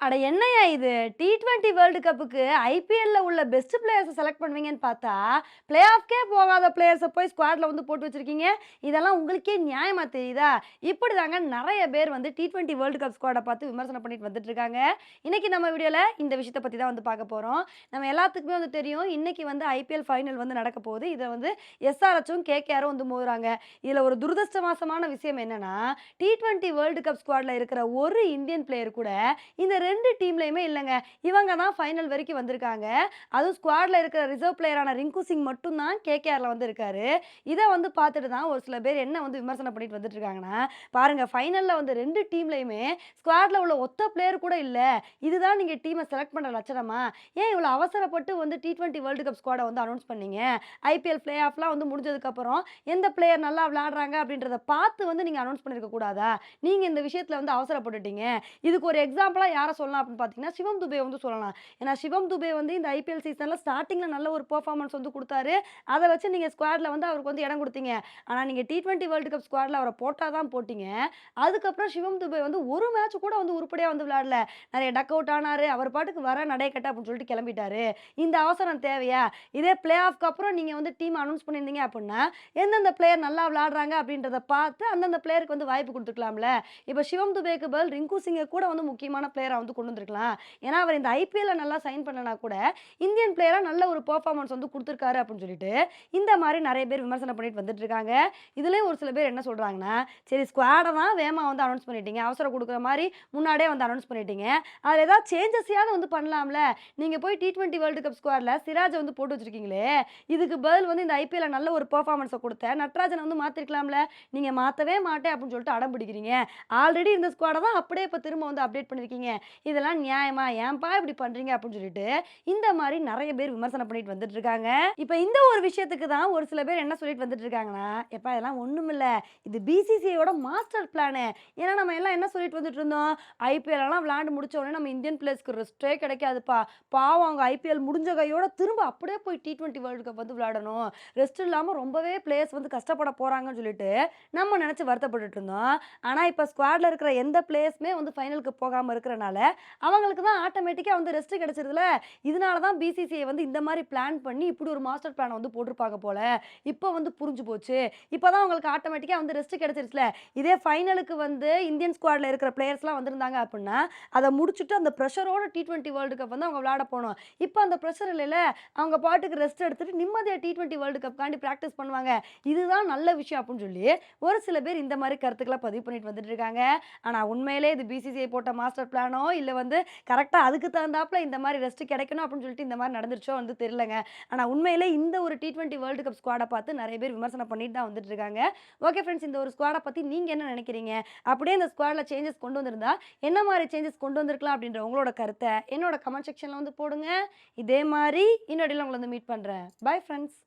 அட என்னய்யா இது? டி ட்வெண்ட்டி வேர்ல்டு கப்புக்கு ஐபிஎல்ல உள்ள பெஸ்ட் பிளேயர்ஸை செலக்ட் பண்ணுவீங்கன்னு பார்த்தா பிளே ஆஃப்கே போகாத பிளேயர்ஸை போய் ஸ்குவாட்ல வந்து போட்டு வச்சிருக்கீங்க. இதெல்லாம் உங்களுக்கே நியாயமா தெரியுதா? இப்படி தாங்க நிறைய பேர் வந்து டி ட்வெண்ட்டி வேர்ல்டு கப் ஸ்குவாடை பார்த்து விமர்சனம் பண்ணிட்டு வந்துட்டு இருக்காங்க. இன்னைக்கு நம்ம வீடியோவில் இந்த விஷயத்தை பற்றி தான் வந்து பார்க்க போகிறோம் நம்ம எல்லாத்துக்குமே வந்து தெரியும் இன்னைக்கு வந்து ஐபிஎல் ஃபைனல் வந்து நடக்க போகுது. இதை வந்து எஸ்ஆர்ஹெச்சும் கேகேஆரும் வந்து மோதுறாங்க. இதில் ஒரு துரதிருஷ்டமாசமான விஷயம் என்னன்னா டி ட்வெண்ட்டி வேர்ல்டு கப் ஸ்குவாடில் இருக்கிற ஒரு இந்தியன் பிளேயர் கூட இந்த ரெண்டு டீம்லையுமே இல்லைங்க. இவங்க தான் ஃபைனல் வரைக்கும் வந்திருக்காங்க. அதுவும் ஸ்குவாடில் இருக்கிற ரிசர்வ் பிளேயரான ரிங்கு சிங் மட்டும்தான் கேகேஆரில் வந்து இருக்காரு இதை வந்து பார்த்துட்டு தான் ஒரு சில பேர் என்ன வந்து விமர்சனம் பண்ணிட்டு வந்துட்டு இருக்காங்கன்னா ஃபைனலில் வந்து ரெண்டு டீம்லையுமே ஸ்குவாடில் உள்ள ஒத்த பிளேயர் கூட இல்லை. இதுதான் நீங்கள் டீமை செலக்ட் பண்ணுற லட்சணமா? ஏன் இவ்வளோ அவசரப்பட்டு வந்து டி டுவெண்ட்டி வேர்ல்டு கப் ஸ்குவாடை வந்து அனௌன்ஸ் பண்ணீங்க? ஐபிஎல் பிளே ஆஃப்லாம் வந்து முடிஞ்சதுக்கப்புறம் எந்த பிளேயர் நல்லா விளாடுறாங்க அப்படின்றத பார்த்து வந்து நீங்கள் அனௌன்ஸ் பண்ணியிருக்க கூடாதா நீங்கள் இந்த விஷயத்தில் வந்து அவசரப்பட்டுட்டீங்க. இதுக்கு ஒரு எக்ஸாம்பிளாக யாரை சொல்லலாம் அப்படின்னு பார்த்தீங்கன்னா சிவம் துபே வந்து சொல்லலாம். ஏன்னா சிவம் துபே வந்து இந்த ஐபிஎல் சீசனில் ஸ்டார்டிங்கில் நல்ல ஒரு பர்ஃபார்மன்ஸ் வந்து கொடுத்தாரு. அதை வச்சு நீங்கள் ஸ்குவாடில் வந்து அவருக்கு வந்து இடம் கொடுத்தீங்க. ஆனால் நீங்கள் டி டுவெண்ட்டி வேர்ல்டு கப் ஸ்குவாடில் அவரை போட்டால் தான் போட்டிங்க. அதுக்கப்புறம் சிவம் துபே வந்து ஒரு மேட்ச் கூட வந்து உருப்படியாக வந்து விளையாடல. நிறைய டக் அவுட் ஆனார் அவர் பாட்டுக்கு வர நடை கட்ட அப்படின்னு சொல்லிட்டு கிளம்பிட்டாரு. இந்த அவசரம் தேவையா? இதே பிளே ஆஃப்க்கு அப்புறம் நீங்கள் வந்து டீம் அனௌன்ஸ் பண்ணியிருந்தீங்க அப்படின்னா எந்தெந்த பிளேயர் நல்லா விளையாடுறாங்க அப்படின்றத பார்த்து அந்தந்த பிளேயருக்கு வந்து வாய்ப்பு கொடுத்துருக்கலாம்ல இப்போ சிவம் துபேக்கு பதில் ரிங்கு சிங்கை கூட வந்து முக்கியமான பிளேயராக வந்து கொண்டு வந்திருக்கலாம். ஏன்னா அவர் இந்த ஐபிஎல்ல நல்லா சைன் பண்ணனா கூட இந்தியன் பிளேயராக நல்ல ஒரு பெர்ஃபார்மன்ஸ் வந்து கொடுத்துருக்காரு அப்படின்னு சொல்லிட்டு இந்த மாதிரி நிறைய பேர் விமர்சனம் பண்ணிட்டு வந்துட்டு இருக்காங்க. இதுலேயும் ஒரு சில பேர் என்ன சொல்கிறாங்கன்னா சரி ஸ்குவாடை தான் வேமா வந்து அனௌன்ஸ் பண்ணிட்டீங்க. அவசரம் கொடுக்குற மாதிரி முன்னாடியே வந்து அனௌன்ஸ் பண்ணிட்டீங்க. அதில் ஏதாவது சேஞ்சஸையாவது வந்து பண்ணலாம்ல? நீங்கள் போய் டி ட்வெண்ட்டி வேர்ல்டு கப் ஸ்குவாடில் சிராஜை வந்து போட்டு வச்சிருக்கீங்களே இதுக்கு பதில் வந்து இந்த ஐபிஎல்ல நல்ல ஒரு பெர்ஃபார்மன்ஸை கொடுத்த நட்ராஜனை வந்து மாற்றிருக்கலாம்ல நீங்கள் மாற்றவே மாட்டேன் அப்படின்னு சொல்லிட்டு அடம் பிடிக்கிறீங்க. ஆல்ரெடி இந்த ஸ்குவாடை தான் அப்படியே இப்போ திரும்ப வந்து அப்டேட் பண்ணியிருக்கீங்க இதெல்லாம் நியாயமா? ஏன்பா இப்படி பண்ணுறீங்க அப்படின்னு சொல்லிட்டு இந்த மாதிரி நிறைய பேர் விமர்சனம் பண்ணிட்டு வந்துட்டு இருக்காங்க. இப்போ இந்த ஒரு விஷயத்துக்கு தான் ஒரு சில பேர் என்ன சொல்லிட்டு வந்துட்டு இருக்காங்கன்னா எப்பா இதெல்லாம் ஒன்றுமில்ல இது பிசிசிஐயோட மாஸ்டர் பிளானு ஏன்னா நம்ம எல்லாம் என்ன சொல்லிட்டு வந்துட்டு இருந்தோம்? ஐபிஎல் எல்லாம் விளையாண்டு முடிச்ச உடனே நம்ம இந்தியன் பிளேயர்ஸ்க்கு ரெஸ்டே கிடைக்காதுப்பா. பாவம் அவங்க ஐபிஎல் முடிஞ்ச கையோட திரும்ப அப்படியே போய் டி ட்வெண்ட்டி வேர்ல்டு கப் வந்து விளையாடணும். ரெஸ்ட் இல்லாமல் ரொம்பவே பிளேயர்ஸ் வந்து கஷ்டப்பட போகிறாங்கன்னு சொல்லிட்டு நம்ம நினச்சி வருத்தப்பட்டுட்டு இருந்தோம். ஆனால் இப்போ ஸ்குவாடில் இருக்கிற எந்த பிளேயர்ஸுமே வந்து ஃபைனலுக்கு போகாமல் இருக்கிறனால அவங்களுக்கு தான் ஆட்டோமேட்டிக்காக வந்து ரெஸ்ட் கிடைச்சிருதுல. இதனால தான் பிசிசிஐ வந்து இந்த மாதிரி பிளான் பண்ணி இப்படி ஒரு மாஸ்டர் பிளானை வந்து போட்டிருப்பாங்க போல. இப்போ வந்து புரிஞ்சு போச்சு. இப்போ தான் அவங்களுக்கு ஆட்டோமேட்டிக்காக வந்து ரெஸ்ட் கிடச்சிருச்சுல. இதே ஃபைனலுக்கு வந்து இந்தியன் ஸ்குவாடில் இருக்கிற பிளேயர்ஸ்லாம் வந்திருந்தாங்க அப்படின்னா அதை முடிச்சுட்டு அந்த ப்ரெஷரோட டி டுவெண்ட்டி வேர்ல்டு கப் வந்து அவங்க விளையாட போனோம். இப்போ அந்த ப்ரெஷர் இல்லைல்ல அவங்க பாட்டுக்கு ரெஸ்ட் எடுத்துட்டு நிம்மதியாக டி டுவெண்ட்டி வேர்ல்டு கப்காண்டி ப்ராக்டிஸ் பண்ணுவாங்க. இதுதான் நல்ல விஷயம் அப்படின்னு சொல்லி ஒரு சில பேர் இந்த மாதிரி கருத்துக்களை பதிவு பண்ணிட்டு வந்துட்டு இருக்காங்க. ஆனால் உண்மையிலே இது பிசிசிஐ போட்ட மாஸ்டர் பிளானோ இல்லை வந்து கரெக்டாக அதுக்கு தகுந்தாப்புல இந்த மாதிரி ரெஸ்ட் கிடைக்கணும் அப்படின்னு சொல்லிட்டு இந்த மாதிரி நடந்துருச்சோ வந்து தெரியலங்க. ஆனால் உண்மையிலே இந்த ஒரு டி டுவெண்ட்டி வேர்ல்டு கப் ஸ்குவாடை பார்த்து நிறைய பேர் விமர்சனம் பண்ணிட்டு தான் வந்துட்டு இருக்காங்க. ஓகே ஃப்ரெண்ட்ஸ் இந்த ஒரு ஸ்குவாடை பற்றி நீங்கள் என்ன நினைக்கிறீங்க? அப்படியே இந்த ஸ்குவாடில் சேஞ்சஸ் கொண்டு வந்திருந்தா என்ன மாதிரி சேஞ்சஸ் கொண்டு வந்திருக்கலாம் அப்படின்ற உங்களோட கருத்தை என்னோட கமெண்ட் செக்ஷனில் வந்து போடுங்க. இதே மாதிரி இன்னொடியில் உங்களை வந்து மீட் பண்ணுறேன் பை ஃப்ரெண்ட்ஸ்